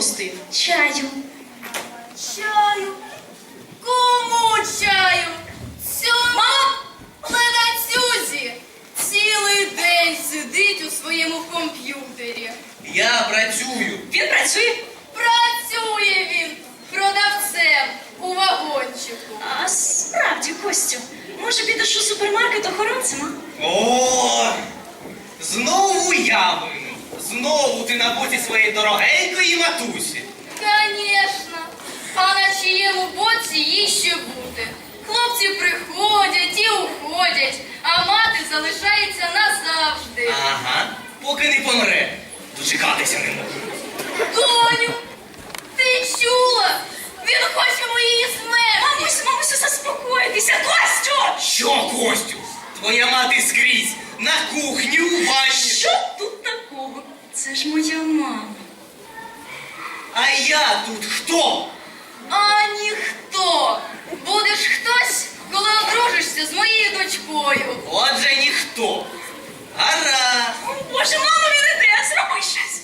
нам чаю. Чаю. Кому чаю? Цьому ледацюзі цілий день сидить у своєму комп'ютері. Я працюю. Він працює. Працює він продавцем у вагончику. А справді, Костю, може підеш у супермаркет охоронцем, а? О, знову я винен. Знову ти на боці своєї дорогенької матусі. Конечно. А на чиєму боці їй ще бути? Хлопці приходять і уходять, а мати залишається назавжди. Ага, поки не помре. Дочекатися не можу. Доню, ти чула? Він хоче моєї смерті. Мамусю, мамусю, заспокойтеся, Костю! Що, Костю? Твоя мати скрізь. На кухні, у ванні. Що тут такого? Це ж моя мама. А я тут хто? А ніхто. Будеш хтось, коли одружишся з моєю дочкою. Отже, ніхто. Гаразд. Боже, мамо, він іде, зроби щось.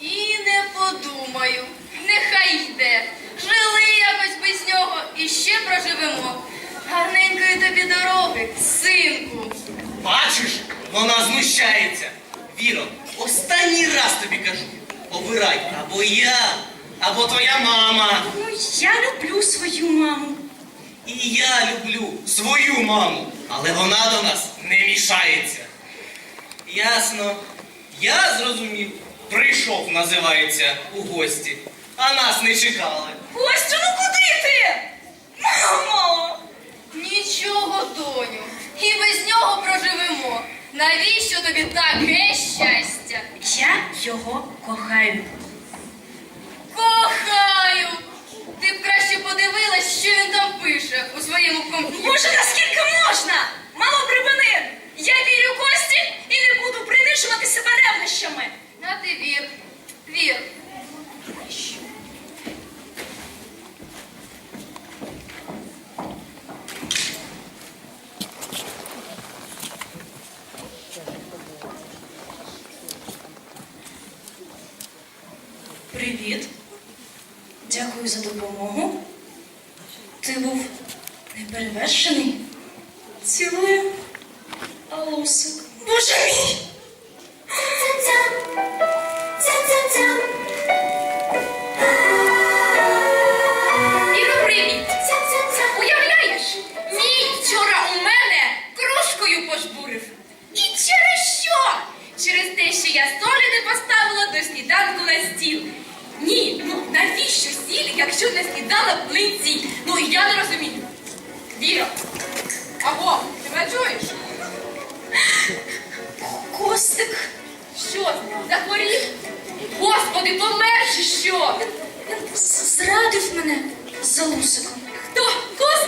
І не подумаю. Нехай йде. Жили якось без нього і ще проживемо. Гарненької тобі дороги, синку. Бачиш, вона знущається. Віро, останній раз тобі кажу. Обирай або я, або твоя мама. Ну, я люблю свою маму. І я люблю свою маму, але вона до нас не мішається. Ясно. Я зрозумів. Прийшов, називається, у гості, а нас не чекали. Костю, ну куди ти? Мамо! Нічого, доню. І без нього проживемо. Навіщо тобі таке щастя? Я його кохаю. Кохаю! Ти б краще подивилась, що він там пише у своєму комп'ютері. Боже, наскільки можна? Мало припини! Я вірю Кості і не буду принижувати себе ревнищами. А ти вір, вір.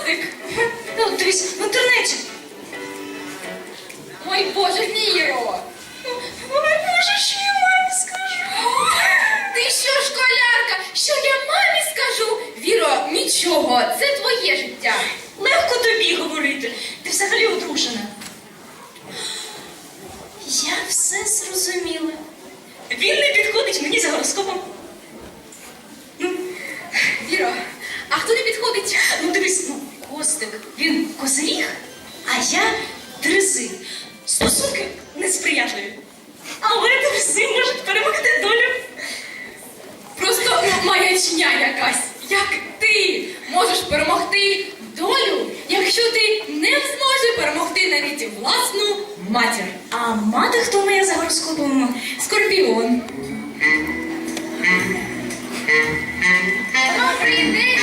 Костик? Ну, дивись, в інтернеті. Ой, Боже, Віро! Ой, Боже, що я мамі скажу? Ти що, школярка? Що я мамі скажу? Віро, нічого, це твоє життя. Легко тобі говорити. Ти взагалі одружена. Я все зрозуміла. Він не підходить мені за гороскопом. Ну, Віро, а хто не підходить? ну дивись, ну, Костик, він козиріг, а я Терези. Стосунки несприятливі. Але Терези можуть перемогти долю. Просто маячня якась. Як ти можеш перемогти долю, якщо ти не зможеш перемогти навіть власну матір? А мати хто моя за гороскопом? Скорпіон. Добрий день,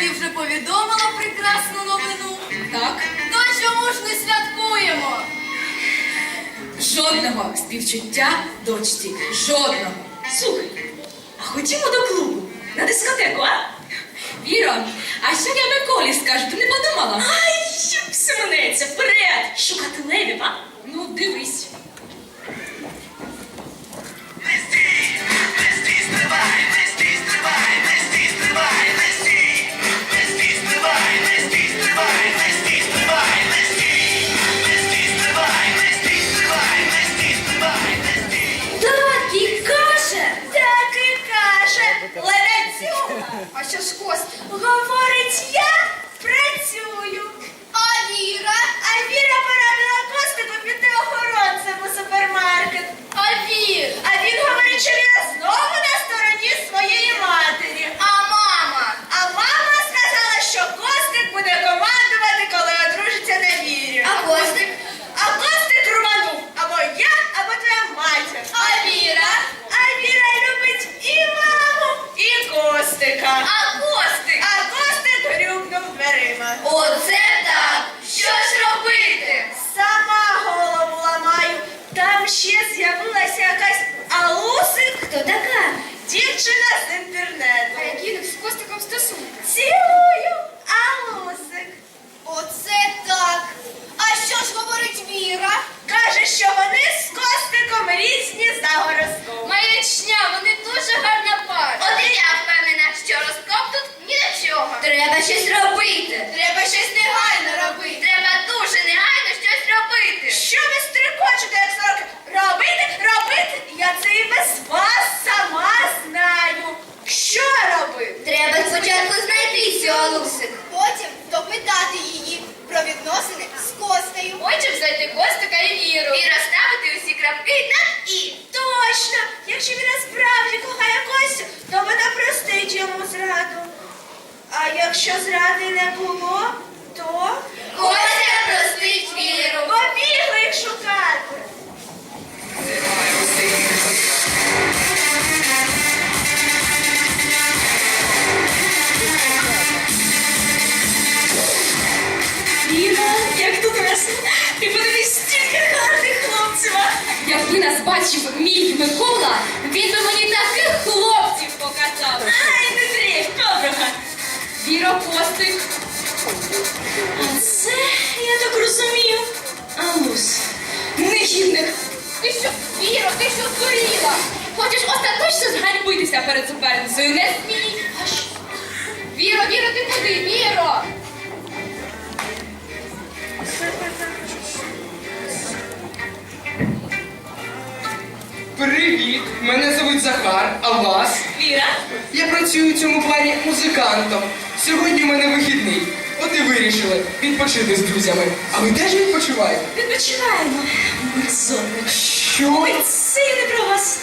тобі вже повідомила прекрасну новину? Так. То чому ж не святкуємо? Жодного співчуття дочці. Жодного. Слухай, а ходімо до клубу, на дискотеку, а? Віро, а що я Миколі скажу? Ти не подумала? Ай, щоб семенеться, вперед! Шукати левів, а? Ну, дивись. Так Знайти Костика і Віру. І розставити усі крапки над і. Точно! Якщо він насправді кохає Костю, то вона простить йому зраду. А якщо зради не було, то Костя простить Віру. побігли бачив мій Микола, він би мені таких хлопців показав. Ай, не дрейф, доброго. Віра Костик. А це, я так розумію, Алус. Негідник! Ти що, Віро, ти що згоріла? Хочеш остаточно зганьбитися перед суперницею? Не смій! Аж. Віро, Віро, ти куди? Віро! Привіт! Мене звуть Захар, а вас? Віра, Я працюю у цьому плані музикантом. Сьогодні в мене вихідний. От і вирішили відпочити з друзями. А ви теж відпочиваєте? відпочиваємо. Мерзотник. Що? Ой, це я не про вас.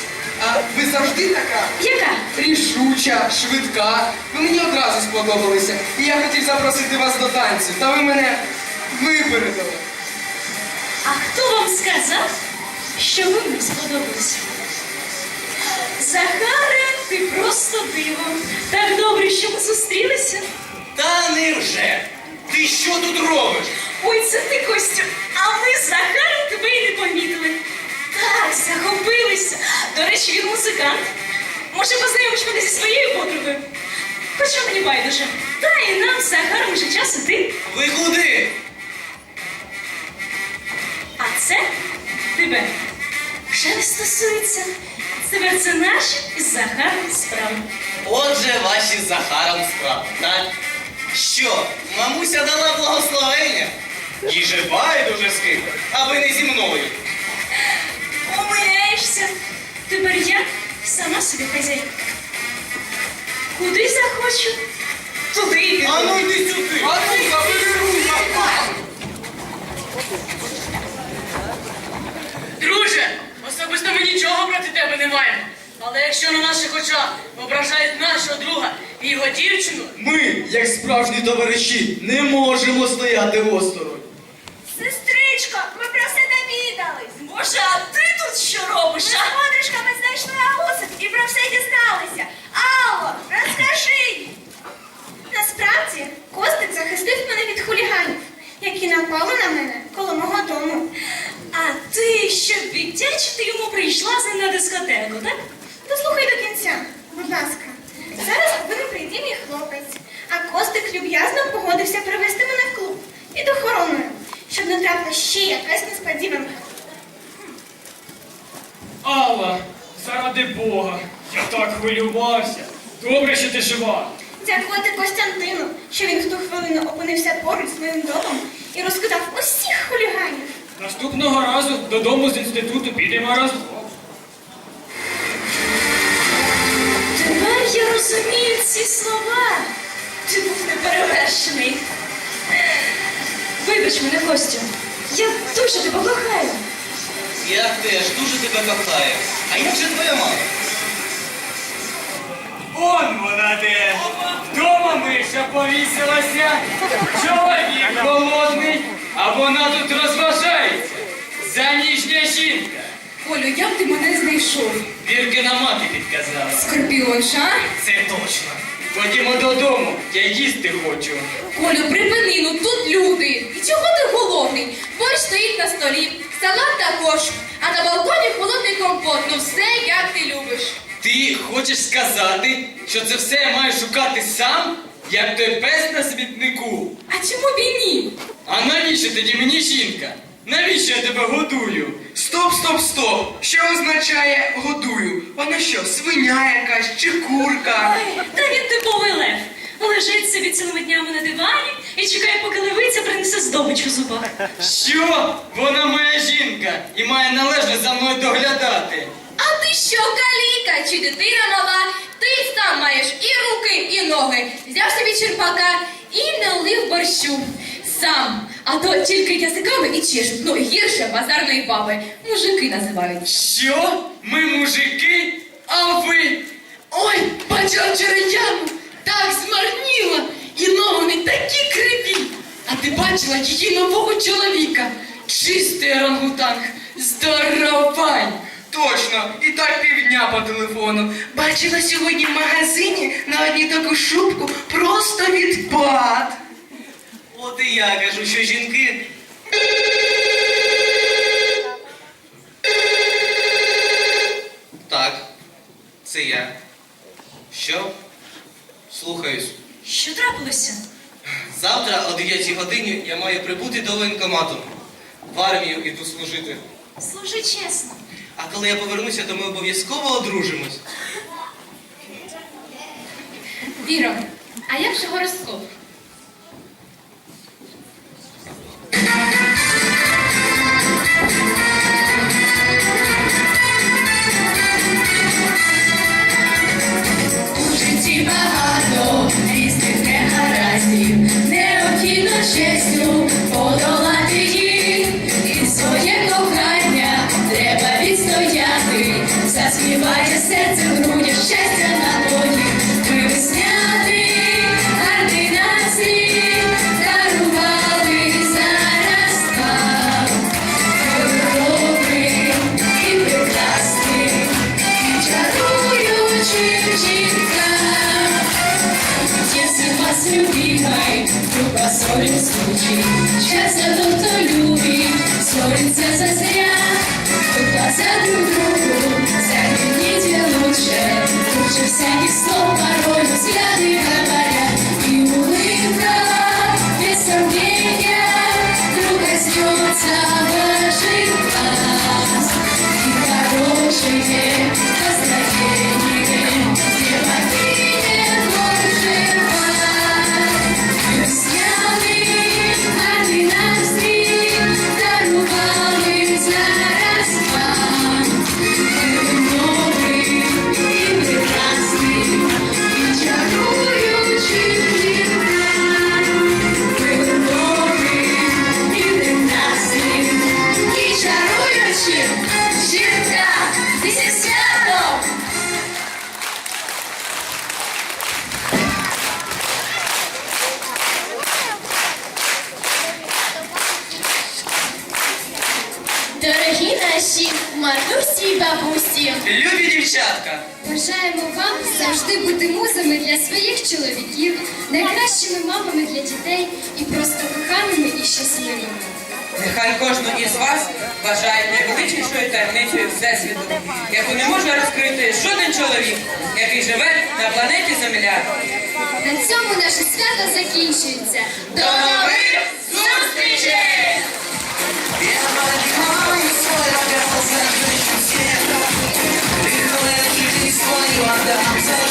А ви завжди така Яка? рішуча, швидка. Ви мені одразу сподобалися. І я хотів запросити вас до танцю, та ви мене випередили. А хто вам сказав, що мені сподобалися? Захаре, ти просто диво. Так добре, що ми зустрілися. Та невже? Ти що тут робиш? Ой, це ти, Костю. А ми з Захаром тебе і не помітили. Так, захопилися. До речі, він музикант. Може, познайомиш мене зі своєю подругою? Хоча мені байдуже. Та і нам з Захаром вже час іти. Ви куди? А це тебе вже не стосується. Тепер це наші із Захаром справи. Отже, ваші з Захаром справи, так? Що, мамуся дала благословення? Їй же байдуже з ким, аби не зі мною. Умиляєшся. Тепер я сама собі хазяйка. Куди захочу, туди й піду. А ну йди сюди! А ну, забери Друже, особисто ми нічого проти тебе не маємо. Але якщо на наших очах ображають нашого друга і його дівчину, Ми, як справжні товариші, не можемо стояти осторонь. Сестричко, ми про все довідались. Може, а ти тут що робиш? Ми з подружками знайшли Агусик і про все дізналися. Алло, розкажи їй. Насправді, хуліганів, які напали на мене коло мого дому. А ти, щоб віддячити йому, прийшла з ним на дискотеку, так? Дослухай до кінця, будь ласка. Зараз повинен прийти мій хлопець, а Костик люб'язно погодився привезти мене в клуб під охороною, щоб не трапила ще якась несподіванка. Алла, заради Бога, я так хвилювався. Добре, що ти жива. Дякувати Костянтину, що він в ту хвилину опинився поруч з моїм домом і розкидав усіх хуліганів. Наступного разу додому з інституту підемо разом. Тепер я розумію ці слова. Ти був неперевершений. Вибач мене, Костю. Я дуже тебе кохаю. Я теж дуже тебе кохаю. А як же твоя мама? Он вона де! Дома миша повісилася, чоловік голодний, а вона тут розважається. Заміжня жінка. Колю, як ти мене знайшов? Віркина мати підказала. Скорпіонша? Це точно. Ходімо додому, я їсти хочу. Колю, припини, ну тут люди. І чого ти голодний? Борщ стоїть на столі, салат також, а на балконі холодний компот. Ну все, як ти любиш. Ти хочеш сказати, що це все я маю шукати сам, як той пес на смітнику? А чому б і ні? А навіщо тоді мені жінка? Навіщо я тебе годую? Стоп, стоп, стоп! Що означає годую? Вона що, свиня якась чи курка? Ой, та він типовий лев. Лежить собі цілими днями на дивані і чекає, поки левиця здобич у зубах. Що? Вона моя жінка і має належно за мною доглядати. А ти що, каліка чи дитина мала? Ти сам маєш і руки, і ноги. Взяв собі черпака і налив борщу. Сам. А то тільки язиками і чешуть. Ну гірше базарної баби. Мужики називають. Що? Ми мужики? А ви? Ой, бачила вчора так змарніла, і ноги такі криві. А ти бачила її нового чоловіка? Чистий орангутанг, здоровань. Точно, і так півдня по телефону. Бачила сьогодні в магазині на одні таку шубку просто відпад. От і я кажу, що жінки. Так, це я. Що? Слухаюсь. Що трапилося? Завтра о 9 годині я маю прибути до воєнкомату. В армію іду служити. Служи чесно. А коли я повернуся, то ми обов'язково одружимось. Віро, а як же гороскоп? Бажаємо вам завжди бути музами для своїх чоловіків, найкращими мамами для дітей і просто коханими і щасливими. Нехай кожну із вас вважає найвеличнішою таємницею Всесвіту, яку не може розкрити жоден чоловік, який живе на планеті Земля. На цьому наше свято закінчується. До нових зустрічей! Mother,